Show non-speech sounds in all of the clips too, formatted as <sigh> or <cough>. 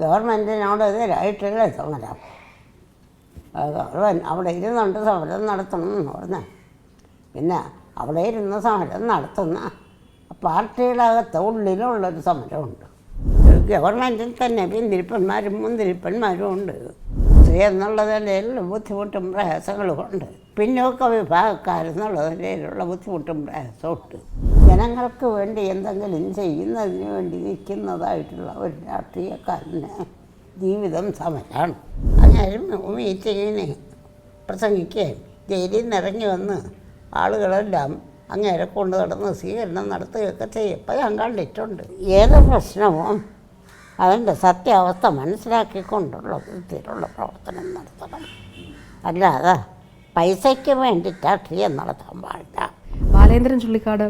ഗവൺമെന്റിനോട് എതിരായിട്ടല്ലേ സമരം. ഗവൺമെന്റ് അവിടെ ഇരുന്നുണ്ട് സമരം നടത്തണം എന്ന് പറഞ്ഞ. പിന്നെ അവിടെ ഇരുന്ന് സമരം നടത്തുന്ന പാർട്ടികളകത്ത് ഉള്ളിലുള്ളൊരു സമരമുണ്ട്. ഗവൺമെന്റിൽ തന്നെ പിന്തിരിപ്പന്മാരും മുന്തിരിപ്പന്മാരും ഉണ്ട്. സ്ത്രീ എന്നുള്ള നിലയിൽ ബുദ്ധിമുട്ടും പ്രയാസങ്ങളും ഉണ്ട്. പിന്നോക്ക വിഭാഗക്കാരെന്നുള്ള നിലയിലുള്ള ബുദ്ധിമുട്ടും പ്രയാസവും ഉണ്ട് ജനങ്ങൾക്ക് വേണ്ടി എന്തെങ്കിലും ചെയ്യുന്നതിന് വേണ്ടി നിൽക്കുന്നതായിട്ടുള്ള ഒരു രാഷ്ട്രീയക്കാരന് ജീവിതം സമരമാണ് അങ്ങനെ മീറ്റിങ്ങിന് പ്രസംഗിക്കുകയും ജയിലിൽ നിന്ന് ഇറങ്ങി വന്ന് ആളുകളെല്ലാം അങ്ങേരെ കൊണ്ടു നടന്ന് സ്വീകരണം നടത്തുകയൊക്കെ ചെയ്യപ്പോൾ ഞാൻ കണ്ടിട്ടുണ്ട്. ഏത് പ്രശ്നവും അതിന്റെ സത്യാവസ്ഥ മനസ്സിലാക്കിക്കൊണ്ടുള്ള വിധത്തിലുള്ള പ്രവർത്തനം നടത്തണം. അല്ലാതെ പൈസയ്ക്ക് വേണ്ടി രാഷ്ട്രീയം നടത്താൻ പാടില്ല. ബാലേന്ദ്രൻ ചുള്ളിക്കാട്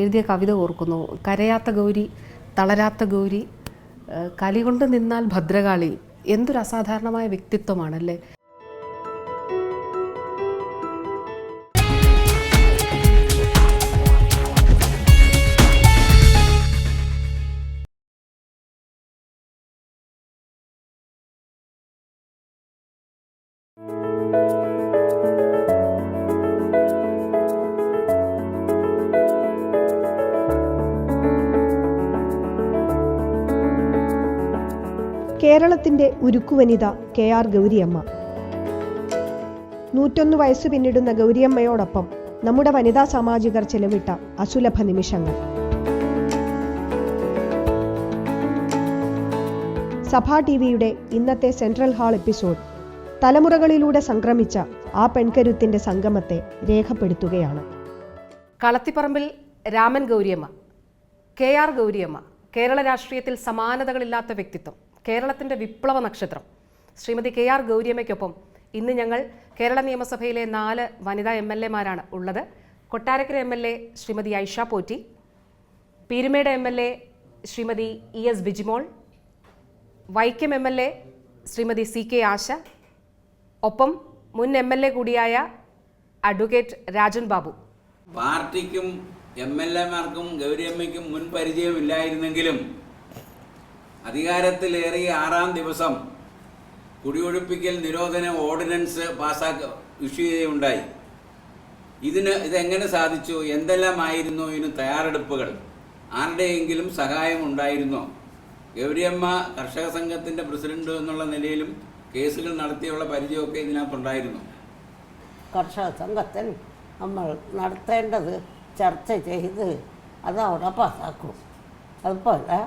എഴുതിയ കവിത ഓർക്കുന്നു. കരയാത്ത ഗൗരി തളരാത്ത ഗൗരി കലി കൊണ്ട് നിന്നാൽ ഭദ്രകാളി എന്തൊരു അസാധാരണമായ വ്യക്തിത്വമാണല്ലേ? കേരളത്തിന്റെ ഉരുക്കുവനിത കെ ആർ ഗൗരിയമ്മ. നൂറ്റൊന്ന് വയസ്സ് പിന്നിടുന്ന ഗൗരിയമ്മയോടൊപ്പം നമ്മുടെ വനിതാ സാമാജികർ ചെലവിട്ട അസുലഭ നിമിഷങ്ങൾ. സഭാ ടി വിയുടെ ഇന്നത്തെ സെൻട്രൽ ഹാൾ എപ്പിസോഡ് തലമുറകളിലൂടെ സംക്രമിച്ച ആ പെൺകരുത്തിന്റെ സംഗമത്തെ രേഖപ്പെടുത്തുകയാണ്. കളത്തിപ്പറമ്പിൽ രാമൻ ഗൗരിയമ്മ കെ ആർ ഗൗരിയമ്മ കേരള രാഷ്ട്രീയത്തിൽ സമാനതകളില്ലാത്ത വ്യക്തിത്വം. കേരളത്തിന്റെ വിപ്ലവ നക്ഷത്രം. ശ്രീമതി കെ ആർ ഗൗരിയമ്മയ്ക്കൊപ്പം ഇന്ന് ഞങ്ങൾ കേരള നിയമസഭയിലെ നാല് വനിതാ എം എൽ എമാരാണ് ഉള്ളത്. Kottarakkara M L A Shrimati Aisha Potti Peerumedu M L A Shrimati E S Bijimol Vaikom M L A Shrimati C K Asha ഒപ്പം മുൻ എം എൽ എ കൂടിയായ അഡ്വക്കേറ്റ് രാജൻ ബാബു. പാർട്ടിക്കും എം എൽ എമാർക്കും ഗൗരിയമ്മയ്ക്കും മുൻ പരിചയമില്ലായിരുന്നെങ്കിലും അധികാരത്തിലേറിയ ആറാം ദിവസം കുടിയൊഴിപ്പിക്കൽ നിരോധന ഓർഡിനൻസ് പാസ്സാക്ക ഇഷ്യൂ ചെയ്യുകയുണ്ടായി ഇതിന് ഇതെങ്ങനെ സാധിച്ചു? എന്തെല്ലാമായിരുന്നു ഇതിന് തയ്യാറെടുപ്പുകൾ? ആരുടെയെങ്കിലും സഹായം ഉണ്ടായിരുന്നോ? ഗൗരിയമ്മ കർഷക സംഘത്തിന്റെ പ്രസിഡന്റ് എന്നുള്ള നിലയിലും കേസുകൾ നടത്തിയുള്ള പരിചയമൊക്കെ ഇതിനകത്തുണ്ടായിരുന്നു. കർഷക സംഘത്തിൽ നമ്മൾ നടത്തേണ്ടത് ചർച്ച ചെയ്ത് അത് അവിടെ പാസ്സാക്കും. അതുപോലെ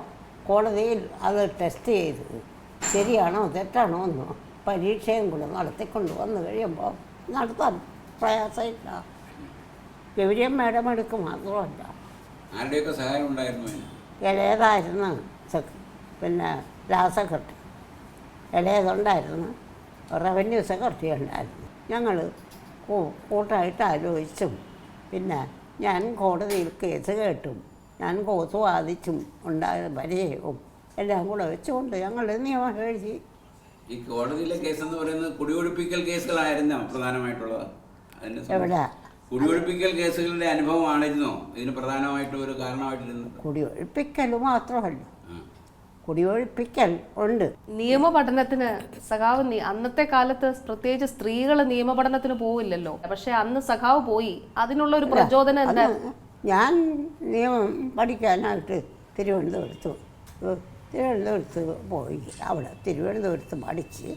കോടതിയിൽ അത് ടെസ്റ്റ് ചെയ്തു. ശരിയാണോ തെറ്റാണോ എന്നോ പരീക്ഷയും കൂടെ നടത്തിക്കൊണ്ട് വന്നു കഴിയുമ്പോൾ നടത്താൻ പ്രയാസമില്ല. ഗൗരിയമ്മയുടെ എടുക്കും മാത്രമല്ല. ആരുടെയൊക്കെ സഹായം ഉണ്ടായിരുന്നു ഇളയതായിരുന്നു പിന്നെ ലാ സെക്രട്ടറി ഇളയതുണ്ടായിരുന്നു. റവന്യൂ സെക്രട്ടറി ഉണ്ടായിരുന്നു. ഞങ്ങൾ കൂട്ടായിട്ട് ആലോചിച്ചും. പിന്നെ ഞാൻ കോടതിയിൽ കേസ് കേട്ടും. ഞാൻ കോസ് വാദിച്ചും ഉണ്ടായ പരിചയവും എല്ലാം കൂടെ വെച്ചുകൊണ്ട് ഞങ്ങൾ നിയമം എഴുതി. ഈ കോടതിയിലെ കേസ് എന്ന് പറയുന്നത് കുടിയൊഴിപ്പിക്കൽ കേസുകളായിരുന്നോ പ്രധാനമായിട്ടുള്ളത്? എവിടെ? കുടിയൊഴിപ്പിക്കൽ കേസുകളുടെ അനുഭവമാണിരുന്നോ? ഇതിന് പ്രധാനമായിട്ട് ഒരു കാരണമായിട്ടിരുന്നത്? കുടിയൊഴിപ്പിക്കൽ മാത്രമല്ല. കുടിയൊഴിപ്പിക്കൽ ഉണ്ട്. നിയമ പഠനത്തിന് സഖാവ് നി- അന്നത്തെ കാലത്ത് പ്രത്യേകിച്ച് സ്ത്രീകൾ നിയമ പഠനത്തിന് പോവില്ലല്ലോ. പക്ഷെ അന്ന് സഖാവ് പോയി. അതിനുള്ള ഒരു പ്രചോദനം എന്താ? ഞാൻ നിയമം പഠിക്കാനായിട്ട് തിരുവനന്തപുരത്ത് തിരുവനന്തപുരത്ത് പോയി. അവിടെ തിരുവനന്തപുരത്ത് പഠിച്ച്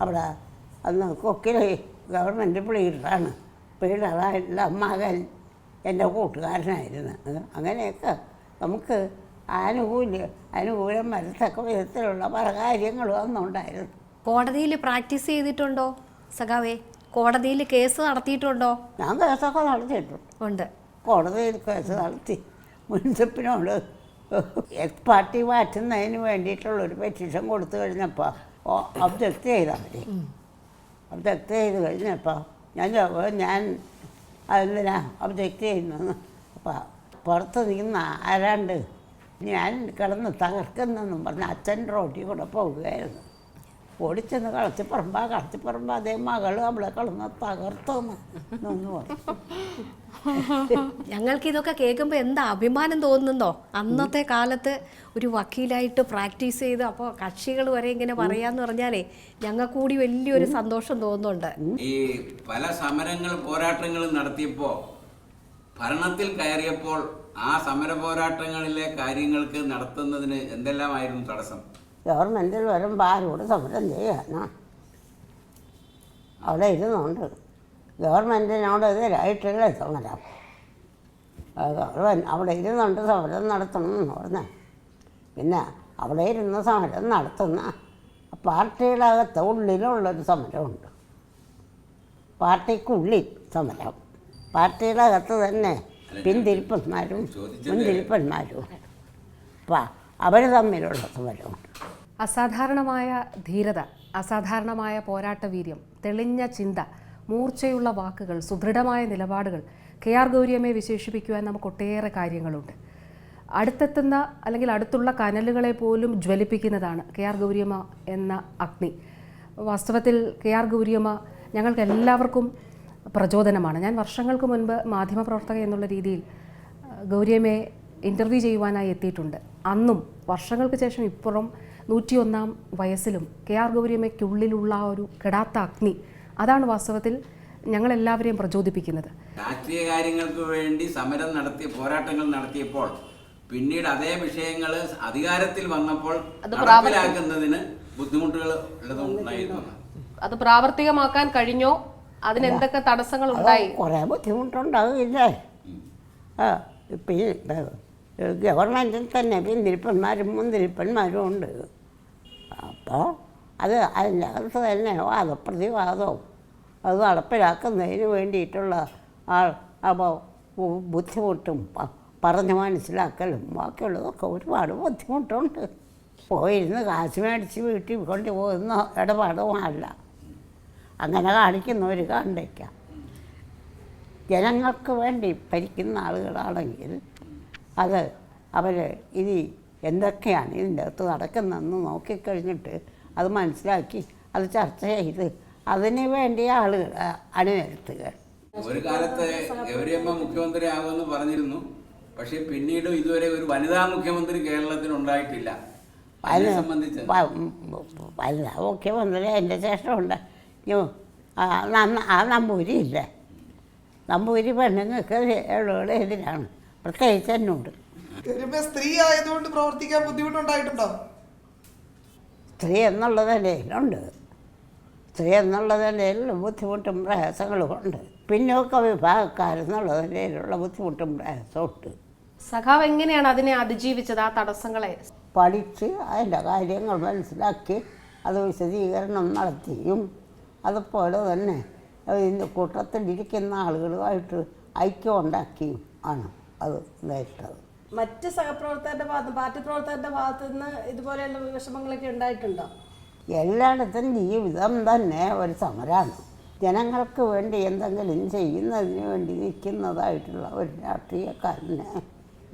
അവിടെ അന്ന് കൊക്കിലെ ഗവൺമെന്റ് പ്ലീഡറാണ് പ്ലീഡറായിട്ടുള്ള മകൻ എന്റെ കൂട്ടുകാരനായിരുന്നു. അങ്ങനെയൊക്കെ നമുക്ക് ആനുകൂല്യം അനുകൂലം വരത്തക്ക വിധത്തിലുള്ള പല കാര്യങ്ങളും അന്നുണ്ടായിരുന്നു. കോടതിയിൽ പ്രാക്ടീസ് ചെയ്തിട്ടുണ്ടോ? സഖാവേ കോടതിയിൽ കേസ് നടത്തിയിട്ടുണ്ടോ? ഞാൻ കേസൊക്കെ നടത്തിയിട്ടുണ്ട്. ഉണ്ട്. കോടതിയിൽ കേസ് നടത്തി. മുനിസിപ്പിനോട് എക്സ് പാർട്ടി മാറ്റുന്നതിന് വേണ്ടിയിട്ടുള്ളൊരു പെറ്റീഷൻ കൊടുത്തു കഴിഞ്ഞപ്പോൾ ഒബ്ജക്റ്റ് ചെയ്താൽ മതി. ഒബ്ജക്റ്റ് ചെയ്ത് കഴിഞ്ഞപ്പോൾ ഞാൻ ചോ- ഞാൻ അതെന്തിനാ ഒബ്ജക്റ്റ് ചെയ്യുന്നു അപ്പോൾ പുറത്ത് നിൽക്കുന്ന ആരാണ്ട് ഞാൻ കിടന്ന് തകർക്കുന്നെന്നും പറഞ്ഞ് അച്ഛൻ റോട്ടിൽ കൂടെ പോവുകയായിരുന്നു. ഓടിച്ചെന്ന് കളത്തിപ്പറമ്പ പറമ്പാ അതേ മകൾ അവളെ കളന്ന് തകർത്തോന്ന് ഞങ്ങൾക്ക് ഇതൊക്കെ കേൾക്കുമ്പോൾ എന്താ അഭിമാനം തോന്നുന്നോ അന്നത്തെ കാലത്ത് ഒരു വക്കീലായിട്ട് പ്രാക്ടീസ് ചെയ്ത് അപ്പോൾ കക്ഷികൾ വരെ ഇങ്ങനെ പറയാന്ന് പറഞ്ഞാലേ ഞങ്ങൾക്ക് കൂടി വലിയൊരു സന്തോഷം തോന്നുന്നുണ്ട്. ഈ പല സമരങ്ങളും പോരാട്ടങ്ങളും നടത്തിയപ്പോൾ ഭരണത്തിൽ കയറിയപ്പോൾ ആ സമര പോരാട്ടങ്ങളിലെ കാര്യങ്ങൾക്ക് നടത്തുന്നതിന് എന്തെല്ലാമായിരുന്നു തടസ്സം? ഗവൺമെന്റിൽ വരുമ്പോൾ ആരോട് സമരം ചെയ്യാനാ? അവിടെ ഇരുന്നുണ്ട്. ഗവൺമെന്റിനോട് എതിരായിട്ടല്ലേ സമരം. ഗവൺമെന്റ് അവിടെ ഇരുന്നുണ്ട് സമരം നടത്തണം എന്ന് പറഞ്ഞ. പിന്നെ അവിടെ ഇരുന്ന് സമരം നടത്തുന്ന പാർട്ടിയുടെ അകത്ത് ഉള്ളിലുള്ളൊരു സമരമുണ്ട്. പാർട്ടിക്കുള്ളിൽ സമരം. പാർട്ടിയുടെ അകത്ത് തന്നെ പിന്തിരിപ്പന്മാരും മുൻതിരിപ്പന്മാരും. അപ്പം അവർ തമ്മിലുള്ള സമരമുണ്ട് അസാധാരണമായ ധീരത അസാധാരണമായ പോരാട്ടവീര്യം തെളിഞ്ഞ ചിന്ത മൂർച്ചയുള്ള വാക്കുകൾ സുദൃഢമായ നിലപാടുകൾ കെ ആർ ഗൗരിയമ്മയെ വിശേഷിപ്പിക്കുവാൻ നമുക്ക് ഒട്ടേറെ കാര്യങ്ങളുണ്ട്. അടുത്തെത്തുന്ന അല്ലെങ്കിൽ അടുത്തുള്ള കനലുകളെ പോലും ജ്വലിപ്പിക്കുന്നതാണ് കെ ആർ ഗൗരിയമ്മ എന്ന അഗ്നി. വാസ്തവത്തിൽ കെ ആർ ഗൗരിയമ്മ ഞങ്ങൾക്ക് എല്ലാവർക്കും പ്രചോദനമാണ്. ഞാൻ വർഷങ്ങൾക്ക് മുൻപ് മാധ്യമപ്രവർത്തക എന്നുള്ള രീതിയിൽ ഗൗരിയമ്മയെ ഇന്റർവ്യൂ ചെയ്യുവാനായി എത്തിയിട്ടുണ്ട്. അന്നും വർഷങ്ങൾക്ക് ശേഷം ഇപ്പുറം നൂറ്റിയൊന്നാം വയസ്സിലും കെ ആർ ഗൗരിയമ്മയ്ക്കുള്ളിലുള്ള ആ ഒരു കെടാത്ത അഗ്നി അതാണ് വാസ്തവത്തിൽ ഞങ്ങളെല്ലാവരെയും പ്രചോദിപ്പിക്കുന്നത്. രാഷ്ട്രീയ കാര്യങ്ങൾക്ക് വേണ്ടി സമരം നടത്തിയ പോരാട്ടങ്ങൾ നടത്തിയപ്പോൾ പിന്നീട് അതേ വിഷയങ്ങൾ അധികാരത്തിൽ വന്നപ്പോൾ നടപ്പിലാക്കുന്നതിന് ബുദ്ധിമുട്ടുകൾ ഉള്ളതുണ്ടായിരുന്നു. അത് പ്രാവർത്തികമാക്കാൻ കഴിഞ്ഞോ? അതിന് എന്തൊക്കെ തടസ്സങ്ങൾ ഉണ്ടായി കുറേ ബുദ്ധിമുട്ടുണ്ടാകില്ലേ ആ ഇപ്പം ഗവൺമെന്റിൽ തന്നെ പിന്തിരിപ്പന്മാരും മുന്തിരിപ്പന്മാരും ഉണ്ട്. അപ്പോൾ അത് അതിന്റെ അകത്ത് തന്നെ വാദപ്രതിവാദവും അത് നടപ്പിലാക്കുന്നതിന് വേണ്ടിയിട്ടുള്ള ആൾ അപ്പോൾ ബുദ്ധിമുട്ടും പറഞ്ഞ് മനസ്സിലാക്കലും ബാക്കിയുള്ളതൊക്കെ ഒരുപാട് ബുദ്ധിമുട്ടുണ്ട്. പോയിരുന്ന് കാശ് മേടിച്ച് വീട്ടിൽ കൊണ്ടുപോകുന്ന ഇടപാടുമല്ല അങ്ങനെ കാണിക്കുന്നവർ കണ്ടേക്കാം ജനങ്ങൾക്ക് വേണ്ടി ഭരിക്കുന്ന ആളുകളാണെങ്കിൽ അത് അവർ ഇനി എന്തൊക്കെയാണ് ഇതിന്റെ അകത്ത് നടക്കുന്നതെന്ന് നോക്കിക്കഴിഞ്ഞിട്ട് അത് മനസ്സിലാക്കി അത് ചർച്ച ചെയ്ത് അതിന് വേണ്ടി ആളുകൾ അണിനിരത്തുക. ഒരു കാലത്ത് ഗൗരിയമ്മ മുഖ്യമന്ത്രി ആകുമെന്ന് പറഞ്ഞിരുന്നു. പക്ഷേ പിന്നീട് ഇതുവരെ ഒരു വനിതാ മുഖ്യമന്ത്രി കേരളത്തിൽ ഉണ്ടായിട്ടില്ല. വനിതാ സംബന്ധിച്ച്. വലുതാ മുഖ്യമന്ത്രി എന്റെ ശേഷമുണ്ട്. ഉണ്ട് ആ നമ്പൂരി ഇല്ല? നമ്പൂരി പെണ്ണുങ്ങൾക്ക് ഉള്ളവരുടെ എതിരാണ് പ്രത്യേകിച്ച് എന്നോട് സ്ത്രീ ആയതുകൊണ്ട് പ്രവർത്തിക്കാൻ ബുദ്ധിമുട്ടുണ്ടായിട്ടുണ്ടോ? സ്ത്രീ എന്നുള്ളതല്ലേ നിലയിലുണ്ട്. സ്ത്രീ എന്നുള്ള നിലയിൽ ബുദ്ധിമുട്ടും പ്രയാസങ്ങളും ഉണ്ട്. പിന്നോക്ക വിഭാഗക്കാരെന്നുള്ള നിലയിലുള്ള ബുദ്ധിമുട്ടും പ്രയാസവും ഉണ്ട്. സഖാവ് എങ്ങനെയാണ് അതിനെ അതിജീവിച്ചത് ആ തടസ്സങ്ങളെ? പഠിച്ച് അതിന്റെ കാര്യങ്ങൾ മനസ്സിലാക്കി അത് വിശദീകരണം നടത്തിയും. അതുപോലെ തന്നെ ഇതിന്റെ കൂട്ടത്തിലിരിക്കുന്ന ആളുകളുമായിട്ട് ഐക്യം ഉണ്ടാക്കിയും ആണ്. അത് നേരിട്ടത് മറ്റ് സഹപ്രവർത്തകരുടെ ഭാഗത്ത് പാർട്ടി പ്രവർത്തകരുടെ ഭാഗത്തു നിന്ന് ഇതുപോലെയുള്ള വിഷമങ്ങളൊക്കെ ഉണ്ടായിട്ടുണ്ടോ? എല്ലായിടത്തും ജീവിതം തന്നെ ഒരു സമരമാണ് ജനങ്ങൾക്ക് വേണ്ടി എന്തെങ്കിലും ചെയ്യുന്നതിന് വേണ്ടി നിൽക്കുന്നതായിട്ടുള്ള ഒരു രാഷ്ട്രീയക്കാരന്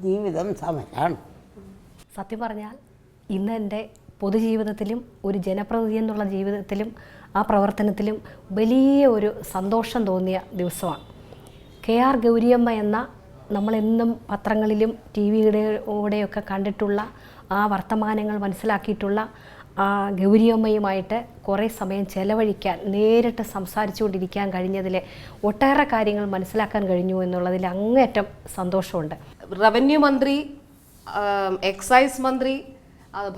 ജീവിതം സമരമാണ് സത്യം പറഞ്ഞാൽ ഇന്ന് എന്റെ പൊതുജീവിതത്തിലും ഒരു ജനപ്രതിനിധി എന്നുള്ള ജീവിതത്തിലും ആ പ്രവർത്തനത്തിലും വലിയ ഒരു സന്തോഷം തോന്നിയ ദിവസമാണ്. കെ ആർ ഗൗരിയമ്മ എന്ന നമ്മളെന്നും പത്രങ്ങളിലും ടി വിയുടെ കൂടെയൊക്കെ കണ്ടിട്ടുള്ള ആ വർത്തമാനങ്ങൾ മനസ്സിലാക്കിയിട്ടുള്ള ആ ഗൗരിയമ്മയുമായിട്ട് കുറേ സമയം ചെലവഴിക്കാൻ നേരിട്ട് സംസാരിച്ചുകൊണ്ടിരിക്കാൻ കഴിഞ്ഞതിൽ ഒട്ടേറെ കാര്യങ്ങൾ മനസ്സിലാക്കാൻ കഴിഞ്ഞു എന്നുള്ളതിൽ അങ്ങേറ്റം സന്തോഷമുണ്ട്. റവന്യൂ മന്ത്രി എക്സൈസ് മന്ത്രി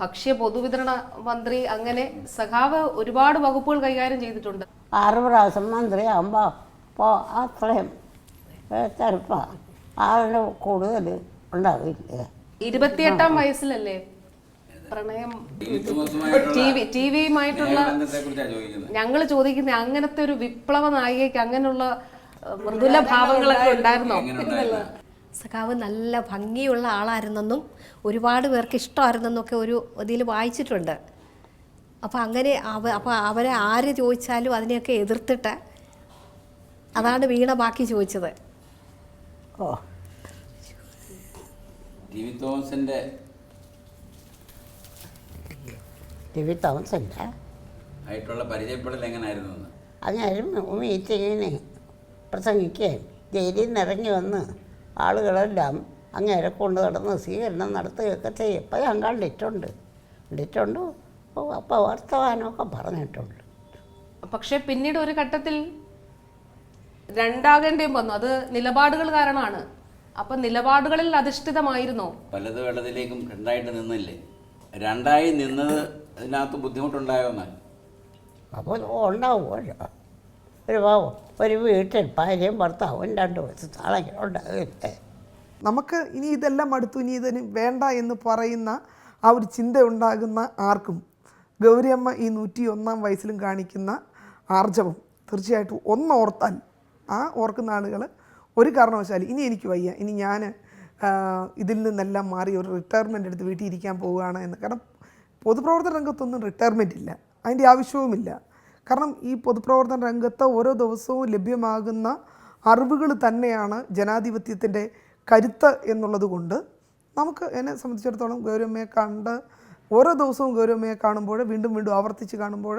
ഭക്ഷ്യ പൊതുവിതരണ മന്ത്രി അങ്ങനെ സഖാവ് ഒരുപാട് വകുപ്പുകൾ കൈകാര്യം ചെയ്തിട്ടുണ്ട്. ആറ് പ്രാവശ്യം മന്ത്രിയാകുമ്പോൾ അപ്പോൾ അത്രയും ചെറുപ്പം. അതിന് കൂടുതൽ ഉണ്ടാവില്ലേ? ഇരുപത്തിയെട്ടാം വയസ്സിലല്ലേ പ്രണയം? ടിവി തോമസുമായിട്ടുള്ള ടി വി ടി വിയുമായിട്ടുള്ള ഞങ്ങൾ ചോദിക്കുന്ന അങ്ങനത്തെ ഒരു വിപ്ലവ നായികയ്ക്ക് അങ്ങനെയുള്ള മൃദുല ഭാവങ്ങളൊക്കെ ഉണ്ടായിരുന്നോ? സഖാവ് നല്ല ഭംഗിയുള്ള ആളായിരുന്നെന്നും ഒരുപാട് പേർക്ക് ഇഷ്ടമായിരുന്നെന്നൊക്കെ ഒരു ഇതിൽ വായിച്ചിട്ടുണ്ട്. അപ്പോൾ അങ്ങനെ അവ അപ്പോൾ അവരെ ആര് ചോദിച്ചാലും അതിനെയൊക്കെ എതിർത്തിട്ട് അതാണ് വീണ ബാക്കി ചോദിച്ചത്. ഓ. ടി വി തോമസിന്റെ ടി വി തോമസിന്റെ ആയിട്ടുള്ള പരിചയപ്പെടൽ എങ്ങനെയായിരുന്നു അത് ഞാനും മീറ്റിങ്ങിന് പ്രസംഗിക്കുകയും ജയിലിൽ നിന്ന് ഇറങ്ങി വന്ന് ആളുകളെല്ലാം അങ്ങേരെ കൊണ്ട് നടന്ന് സ്വീകരണം നടത്തുകയൊക്കെ ചെയ്യും. ഇപ്പം ഞാൻ കണ്ടിട്ടുണ്ട്. കണ്ടിട്ടുണ്ട്. അപ്പോൾ വർത്തമാനമൊക്കെ പറഞ്ഞിട്ടുണ്ട്. പക്ഷേ പിന്നീട് ഒരു ഘട്ടത്തിൽ രണ്ടാകേണ്ടിയും വന്നു. അത് നിലപാടുകൾ കാരണമാണ്. അപ്പൊ നിലപാടുകളിൽ അധിഷ്ഠിതമായിരുന്നോ? പലത് വെള്ളത്തിലേക്കും രണ്ടായിട്ട് നിന്നില്ലേ? രണ്ടായി നിന്നത് അതിനകത്ത് ബുദ്ധിമുട്ടുണ്ടായോന്നാൽ അപ്പോൾ ഉണ്ടാവുമല്ലോ ഒരു പാവം ഒരു വീട്ടിൽ ഭാര്യയും ഭർത്താവും രണ്ട് ഉണ്ടാകില്ലേ നമുക്ക് ഇനി ഇതെല്ലാം അടുത്തു ഇനി ഇതിന് വേണ്ട എന്ന് പറയുന്ന ആ ഒരു ചിന്ത ഉണ്ടാകുന്ന ആർക്കും ഗൗരിയമ്മ ഈ നൂറ്റി ഒന്നാം വയസ്സിലും കാണിക്കുന്ന ആർജവം തീർച്ചയായിട്ടും ഒന്നോർത്താൽ ആ ഓർക്കുന്ന ആളുകൾ ഒരു കാരണവശാലും ഇനി എനിക്ക് വയ്യ. ഇനി ഞാൻ ഇതിൽ നിന്നെല്ലാം മാറി ഒരു റിട്ടയർമെന്റ് എടുത്ത് വീട്ടിൽ ഇരിക്കാൻ പോവുകയാണ് എന്ന്. കാരണം പൊതുപ്രവർത്തന രംഗത്തൊന്നും റിട്ടയർമെന്റ് ഇല്ല. അതിന്റെ ആവശ്യവുമില്ല. കാരണം ഈ പൊതുപ്രവർത്തന രംഗത്ത് ഓരോ ദിവസവും ലഭ്യമാകുന്ന അറിവുകൾ തന്നെയാണ് ജനാധിപത്യത്തിന്റെ കരുത്ത് എന്നുള്ളത് കൊണ്ട് നമുക്ക് എന്നെ സംബന്ധിച്ചിടത്തോളം ഗൗരവമ്മയെ കണ്ട് ഓരോ ദിവസവും ഗൗരവമ്മയെ കാണുമ്പോൾ വീണ്ടും വീണ്ടും ആവർത്തിച്ച് കാണുമ്പോൾ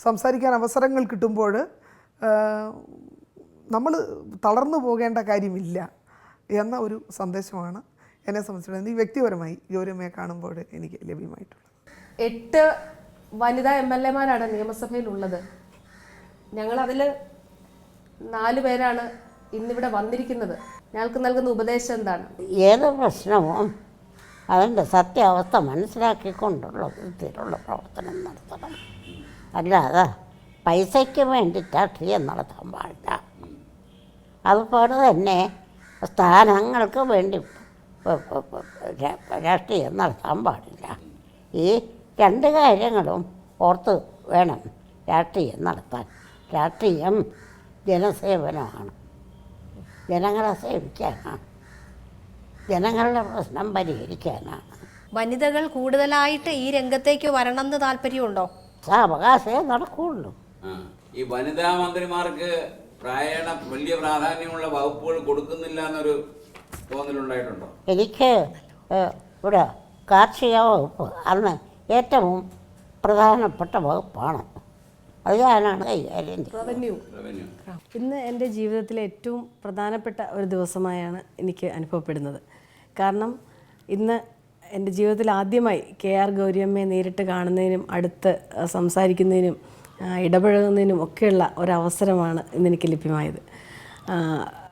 സംസാരിക്കാൻ അവസരങ്ങൾ കിട്ടുമ്പോൾ നമ്മൾ തളർന്നു പോകേണ്ട കാര്യമില്ല എന്ന ഒരു സന്ദേശമാണ് എന്നെ സംബന്ധിച്ചിടത്തോളം ഈ വ്യക്തിപരമായി ഗൗരവമ്മയെ കാണുമ്പോൾ എനിക്ക് ലഭ്യമായിട്ടുള്ളത്. എട്ട് വനിതാ എം എൽ എമാരാണ് നിയമസഭയിൽ ഉള്ളത്. ഞങ്ങൾ അതിൽ നാല് പേരാണ് ഇന്നിവിടെ വന്നിരിക്കുന്നത്. ഞങ്ങൾക്ക് നൽകുന്ന ഉപദേശം എന്താണ്? ഏത് പ്രശ്നവും അതിന്റെ സത്യാവസ്ഥ മനസ്സിലാക്കിക്കൊണ്ടുള്ള വിധത്തിലുള്ള പ്രവർത്തനം നടത്തണം. അല്ലാതെ പൈസയ്ക്ക് വേണ്ടി രാഷ്ട്രീയം നടത്താൻ പാടില്ല. അതുപോലെ തന്നെ സ്ഥാനങ്ങൾക്ക് വേണ്ടി രാഷ്ട്രീയം നടത്താൻ പാടില്ല. ഈ രണ്ട് കാര്യങ്ങളും ഓർത്ത് വേണം രാഷ്ട്രീയം നടത്താൻ. രാഷ്ട്രീയം ജനസേവനമാണ്. ജനങ്ങളെ സേവിക്കാനാണ്. ജനങ്ങളുടെ പ്രശ്നം പരിഹരിക്കാനാണ്. വനിതകൾ കൂടുതലായിട്ട് ഈ രംഗത്തേക്ക് വരണം എന്ന് താല്പര്യമുണ്ടോ അവകാശമേ നടക്കുള്ളൂ ഈ വനിതാ മന്ത്രിമാർക്ക് പ്രായണ വലിയ പ്രാധാന്യമുള്ള വകുപ്പുകൾ കൊടുക്കുന്നില്ല എന്നൊരു തോന്നലുണ്ടായിട്ടുണ്ടോ? എനിക്ക് ഇവിടെ കാർഷിക വകുപ്പ് അന്ന് ഏറ്റവും പ്രധാനപ്പെട്ട വകുപ്പാണ്. അത് ഞാനാണ് കൈകാര്യം ചെയ്യുന്നത്. റവന്യൂ റവന്യൂ ഇന്ന് എന്റെ ജീവിതത്തിലെ ഏറ്റവും പ്രധാനപ്പെട്ട ഒരു ദിവസമായാണ് എനിക്ക് അനുഭവപ്പെടുന്നത്. കാരണം ഇന്ന് എന്റെ ജീവിതത്തിൽ ആദ്യമായി കെ ആർ ഗൗരിയമ്മയെ നേരിട്ട് കാണുന്നതിനും അടുത്ത് സംസാരിക്കുന്നതിനും ഇടപഴകുന്നതിനും ഒക്കെയുള്ള ഒരവസരമാണ് ഇന്നെനിക്ക് ലഭ്യമായത്.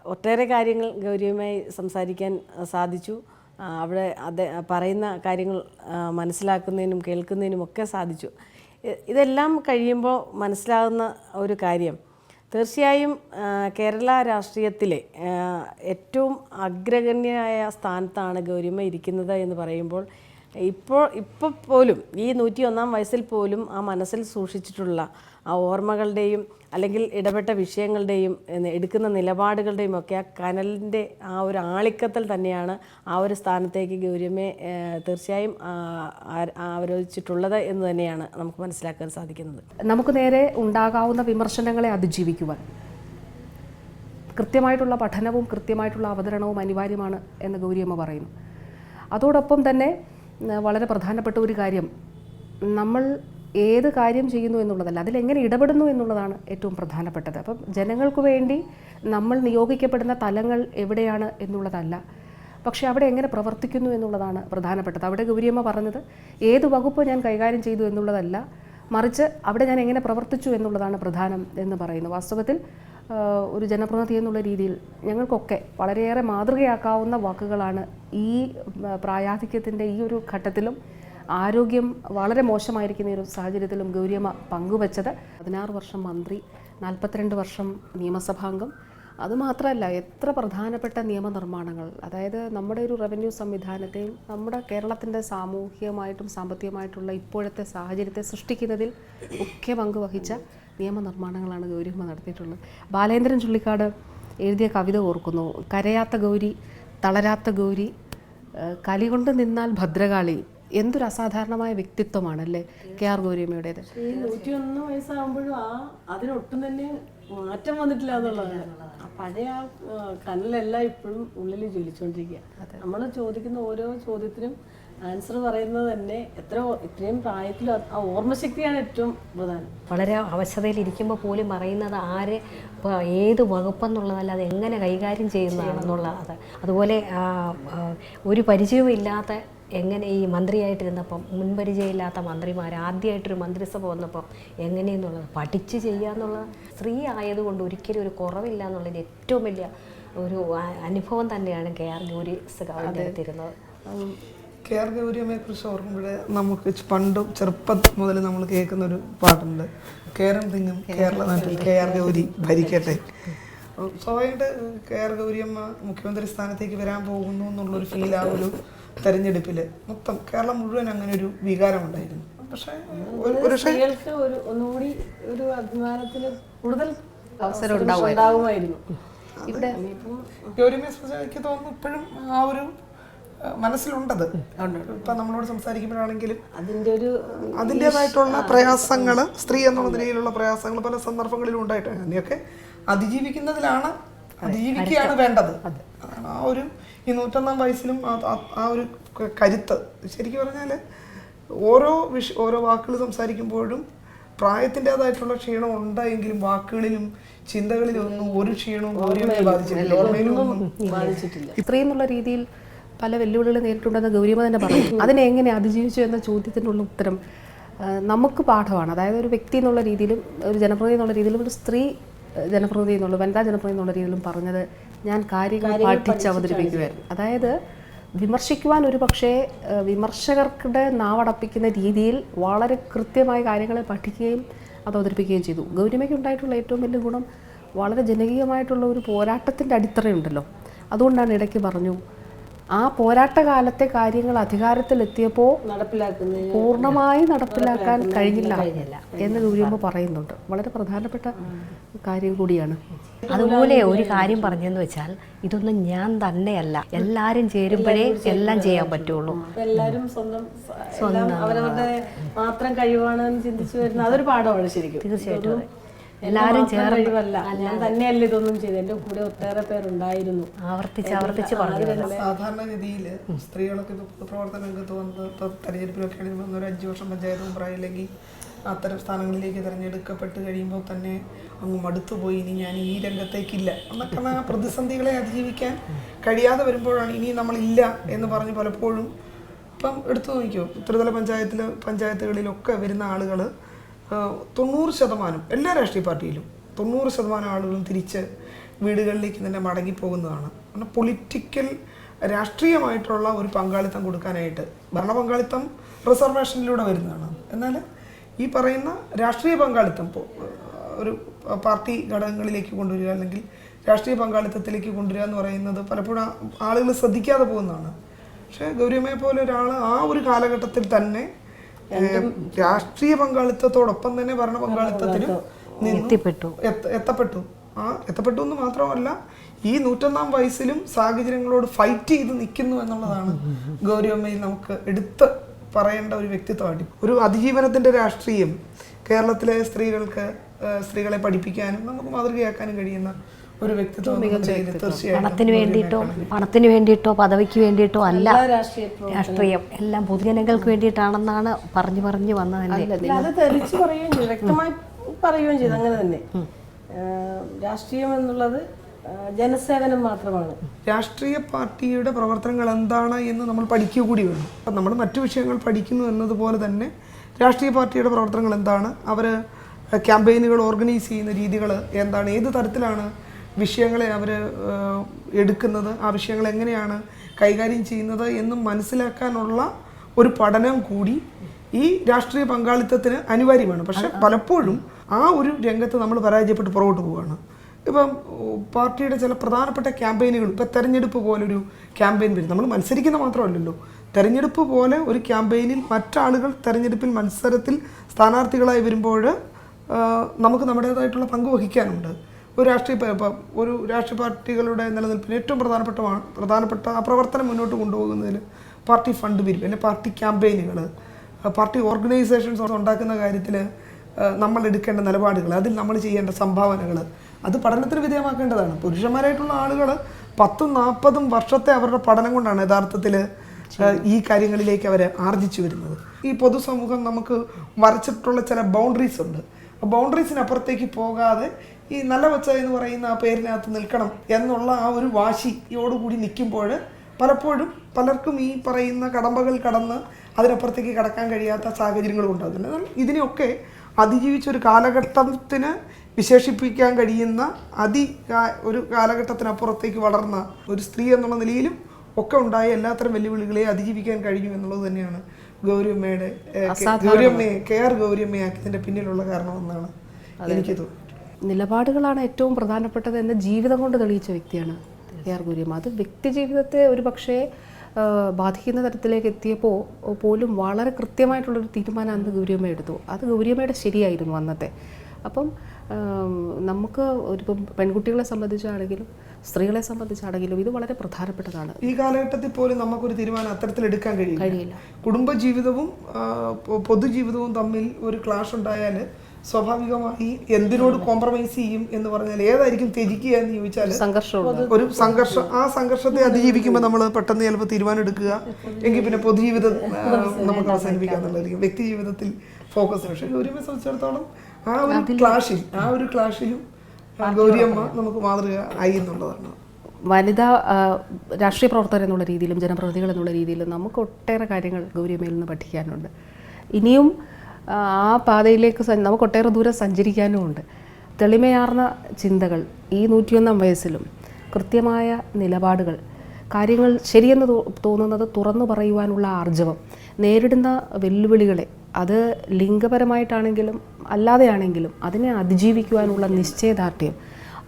ഒട്ടേറെ കാര്യങ്ങൾ ഗൗരവമായി സംസാരിക്കാൻ സാധിച്ചു. അവിടെ അത് പറയുന്ന കാര്യങ്ങൾ മനസ്സിലാക്കുന്നതിനും കേൾക്കുന്നതിനും ഒക്കെ സാധിച്ചു. ഇതെല്ലാം കഴിയുമ്പോൾ മനസ്സിലാകുന്ന ഒരു കാര്യം. തീർച്ചയായും കേരള രാഷ്ട്രീയത്തിലെ ഏറ്റവും അഗ്രഗണ്യമായ സ്ഥാനത്താണ് ഗൗരിമ ഇരിക്കുന്നത് എന്ന് പറയുമ്പോൾ ഇപ്പോൾ ഇപ്പോൾ പോലും ഈ നൂറ്റി ഒന്നാം വയസ്സിൽ പോലും ആ മനസ്സിൽ സൂക്ഷിച്ചിട്ടുള്ള ആ ഓർമ്മകളുടെയും അല്ലെങ്കിൽ ഇടപെട്ട വിഷയങ്ങളുടെയും എടുക്കുന്ന നിലപാടുകളുടെയും ഒക്കെ ആ കനലിന്റെ ആ ഒരു ആളിക്കത്തൽ തന്നെയാണ് ആ ഒരു സ്ഥാനത്തേക്ക് ഗൗരിയമ്മയെ തീർച്ചയായും ആ- എന്ന് തന്നെയാണ് നമുക്ക് മനസ്സിലാക്കാൻ സാധിക്കുന്നത്. നമുക്ക് നേരെ ഉണ്ടാകാവുന്ന വിമർശനങ്ങളെ അതിജീവിക്കുവാൻ. കൃത്യമായിട്ടുള്ള പഠനവും കൃത്യമായിട്ടുള്ള അവതരണവും അനിവാര്യമാണ് എന്ന് ഗൗരിയമ്മ പറയുന്നു. അതോടൊപ്പം തന്നെ വളരെ പ്രധാനപ്പെട്ട ഒരു കാര്യം. നമ്മൾ ഏത് കാര്യം ചെയ്യുന്നു എന്നുള്ളതല്ല അതിലെങ്ങനെ ഇടപെടുന്നു എന്നുള്ളതാണ് ഏറ്റവും പ്രധാനപ്പെട്ടത്. അപ്പം ജനങ്ങൾക്ക് വേണ്ടി നമ്മൾ നിയോഗിക്കപ്പെടുന്ന തലങ്ങൾ എവിടെയാണ് എന്നുള്ളതല്ല പക്ഷേ അവിടെ എങ്ങനെ പ്രവർത്തിക്കുന്നു എന്നുള്ളതാണ് പ്രധാനപ്പെട്ടത്. അവിടെ ഗൗരിയമ്മ പറഞ്ഞത് ഏത് വകുപ്പ് ഞാൻ കൈകാര്യം ചെയ്തു എന്നുള്ളതല്ല മറിച്ച് അവിടെ ഞാൻ എങ്ങനെ പ്രവർത്തിച്ചു എന്നുള്ളതാണ് പ്രധാനം എന്ന് പറയുന്നു. വാസ്തവത്തിൽ ഒരു ജനപ്രതിനിധി എന്നുള്ള രീതിയിൽ ഞങ്ങൾക്കൊക്കെ വളരെയേറെ മാതൃകയാക്കാവുന്ന വാക്കുകളാണ് ഈ പ്രായാധിക്യത്തിന്റെ ഈ ഒരു ഘട്ടത്തിലും ആരോഗ്യം വളരെ മോശമായിരിക്കുന്ന ഒരു സാഹചര്യത്തിലും ഗൗരിയമ്മ പങ്കുവച്ചത് പതിനാറ് വർഷം മന്ത്രി നാൽപ്പത്തിരണ്ട് വർഷം നിയമസഭാംഗം. അതുമാത്രമല്ല എത്ര പ്രധാനപ്പെട്ട നിയമനിർമ്മാണങ്ങൾ അതായത് നമ്മുടെ ഒരു റവന്യൂ സംവിധാനത്തെയും നമ്മുടെ കേരളത്തിന്റെ സാമൂഹികമായിട്ടും സാമ്പത്തികമായിട്ടുള്ള ഇപ്പോഴത്തെ സാഹചര്യത്തെ സൃഷ്ടിക്കുന്നതിൽ മുഖ്യ പങ്ക് വഹിച്ച നിയമനിർമ്മാണങ്ങളാണ് ഗൗരിയമ്മ നടത്തിയിട്ടുള്ളത്. ബാലേന്ദ്രൻ ചുള്ളിക്കാട് എഴുതിയ കവിത ഓർക്കുന്നു. കരയാത്ത ഗൗരി തളരാത്ത ഗൗരി കലികൊണ്ട് കലി കൊണ്ട് നിന്നാൽ ഭദ്രകാളി എന്തൊരു അസാധാരണമായ വ്യക്തിത്വമാണ് അല്ലേ കെ ആർ ഗൗരിയമ്മയുടേത്? നൂറ്റിയൊന്ന് വയസ്സാകുമ്പോഴും ആ അതിനൊട്ടും തന്നെ മാറ്റം വന്നിട്ടില്ല എന്നുള്ളതാണ്. പഴയ ആ, കനലെല്ലാം ഇപ്പോഴും ഉള്ളിൽ ജ്വലിച്ചുകൊണ്ടിരിക്കുക നമ്മൾ ചോദിക്കുന്ന ഓരോ ചോദ്യത്തിനും ആൻസർ പറയുന്നത് തന്നെ എത്ര ഇത്രയും പ്രായത്തിൽ ആ ഓർമ്മശക്തിയാണ് ഏറ്റവും പ്രധാനം. വളരെ അവശതയിൽ ഇരിക്കുമ്പോൾ പോലും പറയുന്നത് ആര് ഇപ്പോൾ ഏത് വകുപ്പെന്നുള്ളതല്ല അത് എങ്ങനെ കൈകാര്യം ചെയ്യുന്നതാണെന്നുള്ള അത്. അതുപോലെ ഒരു പരിചയവും എങ്ങനെ ഈ മന്ത്രിയായിട്ടിരുന്നപ്പം മുൻപരിചയമില്ലാത്ത മന്ത്രിമാർ ആദ്യമായിട്ടൊരു മന്ത്രിസഭ വന്നപ്പം എങ്ങനെയെന്നുള്ളത് പഠിച്ച് ചെയ്യുക എന്നുള്ളത് സ്ത്രീ ആയതുകൊണ്ട് ഒരിക്കലും ഒരു കുറവില്ല എന്നുള്ളത് ഏറ്റവും വലിയ ഒരു അനുഭവം തന്നെയാണ് കെ ആർ ഗൗരി സഖാവിന്റെ അടുത്തിരുന്നത് കെ ആർ ഗൗരിയമ്മയെ കുറിച്ച് ഓർക്കുമ്പോഴേ നമുക്ക് പണ്ട് ചെറുപ്പം മുതൽ നമ്മൾ കേൾക്കുന്ന ഒരു പാട്ടുണ്ട്. കേരം തിങ്ങും കേരള നാട്ടിൽ കെ ആർ ഗൗരി ഭരിക്കട്ടെ. അപ്പോൾ സ്വാഭാവികമായിട്ട് കെ ആർ ഗൗരിയമ്മ മുഖ്യമന്ത്രി സ്ഥാനത്തേക്ക് വരാൻ പോകുന്നു എന്നുള്ളൊരു ഫീൽ ആ ഒരു തെരഞ്ഞെടുപ്പിൽ മൊത്തം കേരളം മുഴുവൻ അങ്ങനെ ഒരു വികാരമുണ്ടായിരുന്നു പക്ഷേ സ്ത്രീകൾക്ക് ഒരു ഒന്നുകൂടി ഒരു അഭിമാനത്തിന് കൂടുതൽ അവസരം ഉണ്ടാവുമായിരുന്നു. ഇവിടെ എനിക്ക് തോന്നുന്നു ഇപ്പോഴും ആ ഒരു മനസ്സിലുണ്ടത്. ഇപ്പൊ നമ്മളോട് സംസാരിക്കുമ്പോഴാണെങ്കിലും അതിന്റെ ഒരു അതിന്റെതായിട്ടുള്ള പ്രയാസങ്ങൾ സ്ത്രീ എന്നുള്ള നിലയിലുള്ള പ്രയാസങ്ങൾ പല സന്ദർഭങ്ങളിലും ഉണ്ടായിട്ടുണ്ട്. അതിനെയൊക്കെ അതിജീവിക്കുന്നതിലാണ് അതിജീവിക്കുകയാണ് വേണ്ടത്. ആ ഒരു ഈ നൂറ്റൊന്നാം വയസ്സിലും ആ- ഒരു ക- കരുത്ത്. ശരിക്കും പറഞ്ഞാൽ ഓരോ വിഷ ഓരോ വാക്കുകൾ സംസാരിക്കുമ്പോഴും പ്രായത്തിന്റെതായിട്ടുള്ള ക്ഷീണം ഉണ്ടായെങ്കിലും വാക്കുകളിലും ചിന്തകളിലും ഒന്നും ഒരു ക്ഷീണവും ഗൗരിയമ്മയെ ബാധിച്ചിട്ടില്ല ഓർമ്മയിലൊന്നും ബാധിച്ചിട്ടില്ല. സ്ത്രീ എന്നുള്ള രീതിയിൽ പല വെല്ലുവിളികൾ നേരിട്ടുണ്ടെന്ന് ഗൗരിമ തന്നെ പറഞ്ഞു. <coughs> അതിനെ എങ്ങനെ അതിജീവിച്ചു എന്ന ചോദ്യത്തിനുള്ള ഉത്തരം നമുക്ക് പാഠമാണ്. അതായത് ഒരു വ്യക്തി എന്നുള്ള രീതിയിലും ഒരു ജനപ്രതിനിധി എന്നുള്ള രീതിയിലും ഒരു സ്ത്രീ ജനപ്രതിനിധി എന്നുള്ള വനിതാ ജനപ്രതിനിധി എന്നുള്ള രീതിയിലും പറഞ്ഞത് ഞാൻ കാര്യങ്ങൾ പഠിച്ച് അവതരിപ്പിക്കുമായിരുന്നു. അതായത് വിമർശിക്കുവാൻ ഒരു പക്ഷേ വിമർശകർക്കിടെ നാവടപ്പിക്കുന്ന രീതിയിൽ വളരെ കൃത്യമായ കാര്യങ്ങളെ പഠിക്കുകയും അത് അവതരിപ്പിക്കുകയും ചെയ്തു. ഗൗരിമയ്ക്ക് ഉണ്ടായിട്ടുള്ള ഏറ്റവും വലിയ ഗുണം വളരെ ജനകീയമായിട്ടുള്ള ഒരു പോരാട്ടത്തിന്റെ അടിത്തറയുണ്ടല്ലോ. അതുകൊണ്ടാണ് ഇടയ്ക്ക് പറഞ്ഞു ആ പോരാട്ട കാലത്തെ കാര്യങ്ങൾ അധികാരത്തിലെത്തിയപ്പോൾ നടപ്പിലാക്കുന്ന പൂർണമായി നടപ്പിലാക്കാൻ കഴിഞ്ഞില്ല എന്ന് ഗൗരിയമ്മ പറയുന്നുണ്ട്. വളരെ പ്രധാനപ്പെട്ട കാര്യം കൂടിയാണ്. അതുപോലെ ഒരു കാര്യം പറഞ്ഞെന്ന് വെച്ചാൽ ഇതൊന്നും ഞാൻ തന്നെയല്ല. എല്ലാരും ചേരുമ്പോഴേ എല്ലാം ചെയ്യാൻ പറ്റുള്ളൂ. എല്ലാവരും സ്വന്തം സ- എല്ലാം അവരവരുടെ മാത്രം കഴിവാണെന്ന് ചിന്തിച്ചു വരുന്ന അതൊരു പാഠമാണ് ശരിക്കും. തീർച്ചയായിട്ടും എല്ലാവരും മാത്രം ചേർന്ന് കഴിവല്ല ഞാൻ തന്നെയല്ല ഇതൊന്നും ചെയ്ത്. എന്റെ കൂടെ ഒട്ടേറെ പേരുണ്ടായിരുന്നു. ആവർത്തിച്ച് ആവർത്തിച്ച് പറഞ്ഞു സാധാരണഗതിയിൽ സ്ത്രീകളൊക്കെ ഇപ്പോൾ പൊതുപ്രവർത്തന രംഗത്ത് വന്ന് ഇപ്പോൾ തെരഞ്ഞെടുപ്പിലൊക്കെ ആണെങ്കിൽ വന്ന് ഒരു അഞ്ച് വർഷം പഞ്ചായത്ത് മെമ്പറായി അല്ലെങ്കിൽ അത്തരം സ്ഥാനങ്ങളിലേക്ക് തിരഞ്ഞെടുക്കപ്പെട്ട് കഴിയുമ്പോൾ തന്നെ അങ്ങ് മടുത്തുപോയി ഇനി ഞാൻ ഈ രംഗത്തേക്കില്ല. എന്നൊക്കെ ആ പ്രതിസന്ധികളെ അതിജീവിക്കാൻ കഴിയാതെ വരുമ്പോഴാണ് ഇനി നമ്മളില്ല എന്ന് പറഞ്ഞ് പലപ്പോഴും ഇപ്പം എടുത്തു നോക്കിയോ ത്രിതല പഞ്ചായത്തിൽ പഞ്ചായത്തുകളിലൊക്കെ വരുന്ന ആളുകൾ തൊണ്ണൂറ് ശതമാനം എല്ലാ രാഷ്ട്രീയ പാർട്ടിയിലും തൊണ്ണൂറ് ശതമാനം ആളുകളും തിരിച്ച് വീടുകളിലേക്ക് തന്നെ മടങ്ങിപ്പോകുന്നതാണ് കാരണം പൊളിറ്റിക്കൽ രാഷ്ട്രീയമായിട്ടുള്ള ഒരു പങ്കാളിത്തം കൊടുക്കാനായിട്ട് ഭരണ പങ്കാളിത്തം റിസർവേഷനിലൂടെ വരുന്നതാണ്. എന്നാൽ ഈ പറയുന്ന രാഷ്ട്രീയ പങ്കാളിത്തം ഒരു പാർട്ടി ഘടകങ്ങളിലേക്ക് കൊണ്ടുവരിക അല്ലെങ്കിൽ രാഷ്ട്രീയ പങ്കാളിത്തത്തിലേക്ക് കൊണ്ടുവരിക എന്ന് പറയുന്നത് പലപ്പോഴും ആളുകൾ ശ്രദ്ധിക്കാതെ പോകുന്നതാണ്. പക്ഷേ ഗൗരിയമ്മയെ പോലെ ഒരാൾ ആ ഒരു കാലഘട്ടത്തിൽ തന്നെ രാഷ്ട്രീയ പങ്കാളിത്തത്തോടൊപ്പം തന്നെ ഭരണ പങ്കാളിത്തത്തിന് എത്തപ്പെട്ടു. ആ എത്തപ്പെട്ടു എന്ന് മാത്രമല്ല ഈ നൂറ്റൊന്നാം വയസ്സിലും സാഹചര്യങ്ങളോട് ഫൈറ്റ് ചെയ്ത് നിൽക്കുന്നു എന്നുള്ളതാണ് ഗൗരിയമ്മയിൽ നമുക്ക് എടുത്ത് പറയേണ്ട ഒരു വ്യക്തിത്വമായിട്ട്. ഒരു അതിജീവനത്തിന്റെ രാഷ്ട്രീയം കേരളത്തിലെ സ്ത്രീകൾക്ക് സ്ത്രീകളെ പഠിപ്പിക്കാനും നമുക്ക് മാതൃകയാക്കാനും കഴിയുന്ന ഒരു വ്യക്തിത്വം പണത്തിന് വേണ്ടിയിട്ടോ പണത്തിന് വേണ്ടിയിട്ടോ പദവിക്ക് വേണ്ടിയിട്ടോ അല്ല. രാഷ്ട്രീയ എല്ലാം പൊതുജനങ്ങൾക്ക് വേണ്ടിയിട്ടാണെന്നാണ് പറഞ്ഞു പറഞ്ഞു വന്നത് അല്ല, അത് തെളിച്ച് പറയുകയും ചെയ്തു വ്യക്തമായി പറയുകയും ചെയ്തു അങ്ങനെ തന്നെ. രാഷ്ട്രീയം എന്നുള്ളത് ജനസേവനം മാത്രമാണ്. രാഷ്ട്രീയ പാർട്ടിയുടെ പ്രവർത്തനങ്ങൾ എന്താണ് എന്ന് നമ്മൾ പഠിക്കുക കൂടി വേണം. അപ്പം നമ്മൾ മറ്റു വിഷയങ്ങൾ പഠിക്കുന്നു എന്നതുപോലെ തന്നെ രാഷ്ട്രീയ പാർട്ടിയുടെ പ്രവർത്തനങ്ങൾ എന്താണ്? അവർ ക്യാമ്പയിനുകൾ ഓർഗനൈസ് ചെയ്യുന്ന രീതികൾ എന്താണ്? ഏത് തരത്തിലാണ് വിഷയങ്ങളെ അവർ എടുക്കുന്നത് ആ വിഷയങ്ങൾ എങ്ങനെയാണ് കൈകാര്യം ചെയ്യുന്നത് എന്നും മനസ്സിലാക്കാനുള്ള ഒരു പഠനം കൂടി ഈ രാഷ്ട്രീയ പങ്കാളിത്തത്തിന് അനിവാര്യമാണ്. പക്ഷെ പലപ്പോഴും ആ ഒരു രംഗത്ത് നമ്മൾ പരാജയപ്പെട്ട് പുറകോട്ട് പോവുകയാണ് ഇപ്പം പാർട്ടിയുടെ ചില പ്രധാനപ്പെട്ട ക്യാമ്പയിനുകൾ ഇപ്പം തെരഞ്ഞെടുപ്പ് പോലൊരു ക്യാമ്പയിൻ വരും. നമ്മൾ മത്സരിക്കുന്ന മാത്രമല്ലല്ലോ. തെരഞ്ഞെടുപ്പ് പോലെ ഒരു ക്യാമ്പയിനിൽ മറ്റാളുകൾ തെരഞ്ഞെടുപ്പിൽ മത്സരത്തിൽ സ്ഥാനാർത്ഥികളായി വരുമ്പോൾ നമുക്ക് നമ്മുടേതായിട്ടുള്ള പങ്ക് വഹിക്കാനുണ്ട്. ഒരു രാഷ്ട്രീയ ഒരു രാഷ്ട്രീയ പാർട്ടികളുടെ നിലനിൽപ്പിന് ഏറ്റവും പ്രധാനപ്പെട്ട പ്രധാനപ്പെട്ട ആ പ്രവർത്തനം മുന്നോട്ട് കൊണ്ടുപോകുന്നതിൽ പാർട്ടി ഫണ്ട് പിരിവ് അല്ലെങ്കിൽ പാർട്ടി ക്യാമ്പയിനുകൾ പാർട്ടി ഓർഗനൈസേഷൻസ് ഉണ്ടാക്കുന്ന കാര്യത്തിൽ നമ്മൾ എടുക്കേണ്ട നിലപാടുകൾ അതിൽ നമ്മൾ ചെയ്യേണ്ട സംഭാവനകൾ അത് പഠനത്തിന് വിധേയമാക്കേണ്ടതാണ്. പുരുഷന്മാരായിട്ടുള്ള ആളുകൾ പത്തും നാൽപ്പതും വർഷത്തെ അവരുടെ പഠനം കൊണ്ടാണ് യഥാർത്ഥത്തിൽ ഈ കാര്യങ്ങളിലേക്ക് അവരെ ആർജിച്ചു വരുന്നത്. ഈ പൊതുസമൂഹം നമുക്ക് വരച്ചിട്ടുള്ള ചില ബൗണ്ടറീസ് ഉണ്ട്. ആ ബൗണ്ടറീസിനപ്പുറത്തേക്ക് പോകാതെ ഈ നല്ല വച്ച എന്ന് പറയുന്ന ആ പേരിനകത്ത് നിൽക്കണം എന്നുള്ള ആ ഒരു വാശിയോടുകൂടി നിൽക്കുമ്പോൾ പലപ്പോഴും പലർക്കും ഈ പറയുന്ന കടമ്പകൾ കടന്ന് അതിനപ്പുറത്തേക്ക് കടക്കാൻ കഴിയാത്ത സാഹചര്യങ്ങളും ഉണ്ടാകുന്നുണ്ട്. എന്നാൽ ഇതിനെയൊക്കെ അതിജീവിച്ചൊരു കാലഘട്ടത്തിന് വിശേഷിപ്പിക്കാൻ കഴിയുന്ന അതി ഒരു കാലഘട്ടത്തിനപ്പുറത്തേക്ക് വളർന്ന ഒരു സ്ത്രീ എന്നുള്ള നിലയിലും ഒക്കെ ഉണ്ടായ എല്ലാത്തരം വെല്ലുവിളികളെ അതിജീവിക്കാൻ കഴിഞ്ഞു എന്നുള്ളത് തന്നെയാണ് ഗൗരിയമ്മയുടെ ഗൗരിയമ്മയെ കെ ആർ ഗൗരിയമ്മയാക്കിയതിന്റെ പിന്നിലുള്ള കാരണമെന്നാണ് എനിക്ക് തോന്നുന്നത്. നിലപാടുകളാണ് ഏറ്റവും പ്രധാനപ്പെട്ടത് എന്ന് ജീവിതം കൊണ്ട് തെളിയിച്ച വ്യക്തിയാണ് കെ ആർ ഗൗരിയമ്മ അത് വ്യക്തി ജീവിതത്തെ ഒരു പക്ഷേ ബാധിക്കുന്ന തരത്തിലേക്ക് എത്തിയപ്പോൾ പോലും വളരെ കൃത്യമായിട്ടുള്ളൊരു തീരുമാനം അന്ന് ഗൗരിയമ്മ എടുത്തു. അത് ഗൗരിയമ്മയുടെ ശരിയായിരുന്നു അന്നത്തെ. അപ്പം നമുക്ക് ഒരിപ്പം പെൺകുട്ടികളെ സംബന്ധിച്ചാണെങ്കിലും സ്ത്രീകളെ സംബന്ധിച്ചാണെങ്കിലും ഇത് വളരെ പ്രധാനപ്പെട്ടതാണ്. ഈ കാലഘട്ടത്തിൽ പോലും നമുക്കൊരു തീരുമാനം അത്തരത്തിൽ എടുക്കാൻ കഴിയില്ല. കഴിയില്ല. കുടുംബജീവിതവും പൊതുജീവിതവും തമ്മിൽ ഒരു ക്ലാഷ് ഉണ്ടായാൽ സ്വാഭാവികമായി എന്തിനോട് കോംപ്രമൈസ് ചെയ്യും എന്ന് പറഞ്ഞാൽ ഏതായിരിക്കും ത്യജിക്കുക എന്ന് ചോദിച്ചാൽ ഒരു സംഘർഷം ആ സംഘർഷത്തെ അതിജീവിക്കുമ്പോൾ നമ്മൾ പെട്ടെന്ന് ചിലപ്പോൾ തീരുമാനം എടുക്കുക എങ്കിൽ പിന്നെ പൊതുജീവിതം നമുക്ക് നമുക്ക് അവസാനിപ്പിക്കാന്നുള്ളതായിരിക്കും വ്യക്തി ജീവിതത്തിൽ ഫോക്കസ് പക്ഷേ ഗൗരിയമ്മയെ സംബന്ധിച്ചിടത്തോളം ആ ഒരു ക്ലാഷിൽ ആ ഒരു ക്ലാഷിലും ഗൗരിയമ്മ നമുക്ക് മാതൃക ആയി എന്നുള്ളതാണ്. വനിതാ രാഷ്ട്രീയ പ്രവർത്തകർ എന്നുള്ള രീതിയിലും ജനപ്രതിനിധികൾ എന്നുള്ള രീതിയിലും നമുക്ക് ഒട്ടേറെ കാര്യങ്ങൾ ഗൗരിയമ്മയിൽ നിന്ന് പഠിക്കാനുണ്ട്. ഇനിയും ആ, പാതയിലേക്ക് നമുക്ക് ഒട്ടേറെ ദൂരം സഞ്ചരിക്കാനുമുണ്ട്. തെളിമയാർന്ന ചിന്തകൾ ഈ നൂറ്റിയൊന്നാം വയസ്സിലും കൃത്യമായ നിലപാടുകൾ കാര്യങ്ങൾ ശരിയെന്ന് തോന്നുന്നത് തുറന്നു പറയുവാനുള്ള ആർജവം നേരിടുന്ന വെല്ലുവിളികളെ അത് ലിംഗപരമായിട്ടാണെങ്കിലും അല്ലാതെയാണെങ്കിലും അതിനെ അതിജീവിക്കുവാനുള്ള നിശ്ചയദാർഢ്യം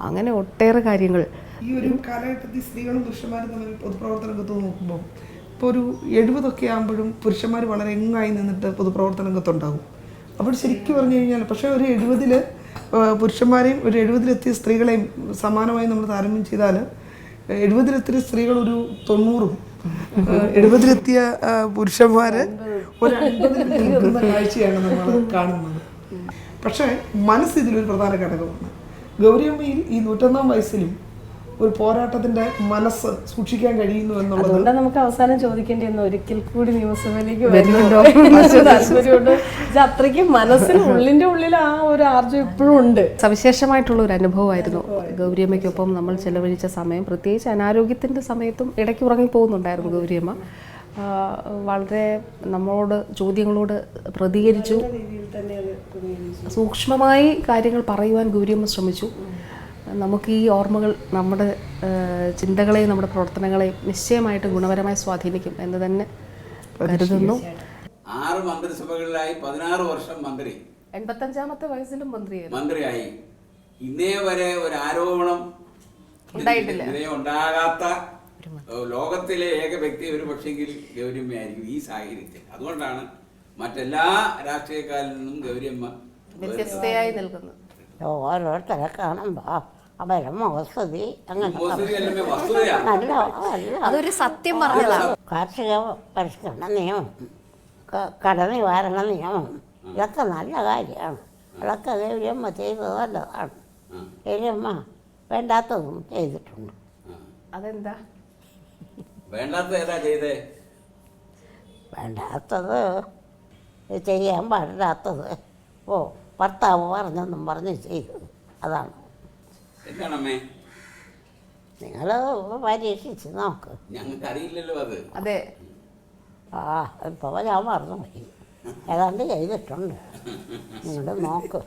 അങ്ങനെ ഒട്ടേറെ കാര്യങ്ങൾ. ഈ ഒരു കാലഘട്ടത്തിൽ സ്ത്രീകളും പുരുഷന്മാരും തമ്മിൽ പൊതുപ്രവർത്തന രംഗത്ത് നോക്കുമ്പോൾ ഇപ്പോൾ ഒരു എഴുപതൊക്കെ ആകുമ്പോഴും പുരുഷന്മാർ വളരെ എങ്ങായി നിന്നിട്ട് പൊതുപ്രവർത്തന രംഗത്തുണ്ടാകും അപ്പോൾ ശരിക്കും പറഞ്ഞു കഴിഞ്ഞാൽ പക്ഷേ ഒരു എഴുപതിൽ പുരുഷന്മാരെയും ഒരു എഴുപതിലെത്തിയ സ്ത്രീകളെയും സമാനമായി നമ്മൾ താരതമ്യം ചെയ്താൽ എഴുപതിലെത്തിയ സ്ത്രീകൾ ഒരു തൊണ്ണൂറും എഴുപതിലെത്തിയ പുരുഷന്മാർ ഒരു അൻപതിൽ കാഴ്ചയാണ് നമ്മൾ കാണുന്നത്. പക്ഷേ മനസ്സ് ഇതിലൊരു പ്രധാന ഘടകമാണ്. ഗൗരിയമ്മയിൽ ഈ നൂറ്റൊന്നാം വയസ്സിലും ഒരു പോരാട്ടത്തിന്റെ മനസ്സ് സൂക്ഷിക്കാൻ കഴിയുന്നു എന്നുള്ളത് നമുക്ക് അവസാനം ചോദിക്കേണ്ടി വന്നു ഒരിക്കൽ കൂടി നിയമസഭയിലേക്ക് വരുന്നുണ്ടോ? താല്പര്യമുണ്ട്? ഇത് അത്രയ്ക്ക് മനസ്സിന് <laughs> ഉള്ളിന്റെ ഉള്ളിൽ ആ ഒരു ആർജം ഇപ്പോഴും ഉണ്ട്. സവിശേഷമായിട്ടുള്ള ഒരു അനുഭവമായിരുന്നു ഗൗരിയമ്മയ്ക്കൊപ്പം നമ്മൾ ചെലവഴിച്ച സമയം. പ്രത്യേകിച്ച് അനാരോഗ്യത്തിന്റെ സമയത്തും ഇടയ്ക്ക് ഉറങ്ങി പോകുന്നുണ്ടായിരുന്നു ഗൗരിയമ്മ. വളരെ നമ്മളോട് ചോദ്യങ്ങളോട് പ്രതികരിച്ചു. സൂക്ഷ്മമായി കാര്യങ്ങൾ പറയുവാൻ ഗൗരിയമ്മ ശ്രമിച്ചു. നമുക്ക് ഈ ഓർമ്മകൾ നമ്മുടെ ചിന്തകളെയും നമ്മുടെ പ്രവർത്തനങ്ങളെയും നിശ്ചയമായിട്ട് ഗുണപരമായി സ്വാധീനിക്കും എന്ന് തന്നെ കരുതുന്നു. ആറ് മന്ത്രിസഭകളിലായി പതിനാറ് വർഷം മന്ത്രി. എൺപത്തഞ്ചാമത്തെ വയസ്സിലും മന്ത്രിയായി. മന്ത്രിയായി. ഇന്നേ വരെ ഒരു ആരോപണം ഉണ്ടായിട്ടില്ല. ഉണ്ടാകാത്ത ലോകത്തിലെ ഏക വ്യക്തി ഒരു പക്ഷെങ്കിൽ ഗൗരിയമ്മയായിരിക്കും ഈ സാഹചര്യത്തിൽ. അതുകൊണ്ടാണ് മറ്റെല്ലാ രാഷ്ട്രീയക്കാരിൽ നിന്നും ഗൗരിയമ്മ വ്യത്യസ്തയായി നിൽക്കുന്നത്. ഓരോരുത്തരെ കാണുമ്പോൾ അവരെ മുഖസ്തുതി അങ്ങനെ നല്ല അല്ല അതൊരു സത്യം പറഞ്ഞതാണ്. കാർഷിക പരിഷ്കരണ നിയമം കട നിവാരണ നിയമം. ഇതൊക്കെ നല്ല കാര്യമാണ്. അതൊക്കെ ദേവിയമ്മ ചെയ്തത് നല്ലതാണ് ദേവിയമ്മ വേണ്ടാത്തതും ചെയ്തിട്ടുണ്ട്. അതെന്താ? വേണ്ടാത്തത് ഏതാ ചെയ്തേ? വേണ്ടാത്തത് ചെയ്യാൻ പാടില്ലാത്തത്. ഓ ഭർത്താവ് പറഞ്ഞെന്നും പറഞ്ഞ് ചെയ്തത് അതാണ്. എന്താണമ്മേ? നിങ്ങൾ പരീക്ഷിച്ച് നോക്ക്. ഞങ്ങൾക്ക് അറിയില്ലല്ലോ അത്. അതെ. ആ ഇപ്പോൾ ഞാൻ മറന്നുപോയി. ഏതാണ്ട് ചെയ്തിട്ടുണ്ട്. നിങ്ങൾ നോക്ക്.